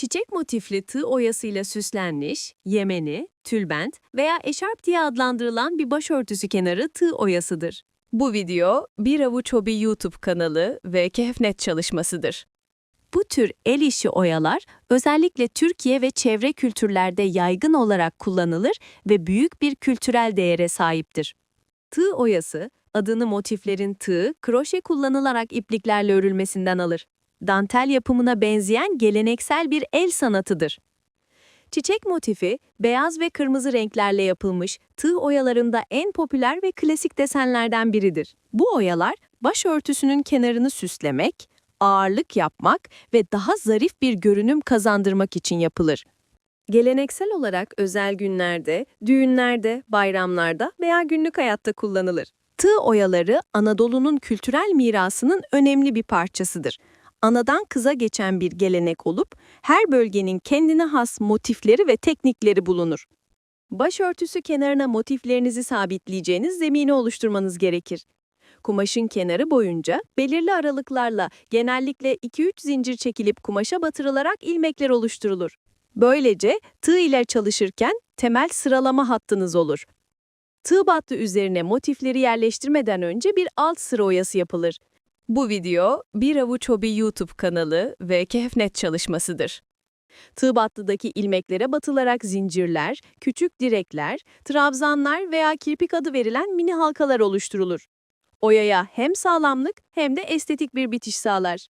Çiçek motifli tığ oyasıyla süslenmiş, yemeni, tülbent veya eşarp diye adlandırılan bir başörtüsü kenarı tığ oyasıdır. Bu video Bir Avuç Hobi YouTube kanalı ve Kehfnet çalışmasıdır. Bu tür el işi oyalar özellikle Türkiye ve çevre kültürlerde yaygın olarak kullanılır ve büyük bir kültürel değere sahiptir. Tığ oyası, adını motiflerin tığ, kroşe kullanılarak ipliklerle örülmesinden alır. Dantel yapımına benzeyen geleneksel bir el sanatıdır. Çiçek motifi, beyaz ve kırmızı renklerle yapılmış tığ oyalarında en popüler ve klasik desenlerden biridir. Bu oyalar, başörtüsünün kenarını süslemek, ağırlık yapmak ve daha zarif bir görünüm kazandırmak için yapılır. Geleneksel olarak özel günlerde, düğünlerde, bayramlarda veya günlük hayatta kullanılır. Tığ oyaları Anadolu'nun kültürel mirasının önemli bir parçasıdır. Anadan kıza geçen bir gelenek olup her bölgenin kendine has motifleri ve teknikleri bulunur. Başörtüsü kenarına motiflerinizi sabitleyeceğiniz zemini oluşturmanız gerekir. Kumaşın kenarı boyunca belirli aralıklarla genellikle 2-3 zincir çekilip kumaşa batırılarak ilmekler oluşturulur. Böylece tığ ile çalışırken temel sıralama hattınız olur. Tığ battı üzerine motifleri yerleştirmeden önce bir alt sıra oyası yapılır. Bu video Bir Avuç Hobi YouTube kanalı ve Kehfnet çalışmasıdır. Tığ battıdaki ilmeklere batılarak zincirler, küçük direkler, trabzanlar veya kirpik adı verilen mini halkalar oluşturulur. Oyaya hem sağlamlık hem de estetik bir bitiş sağlar.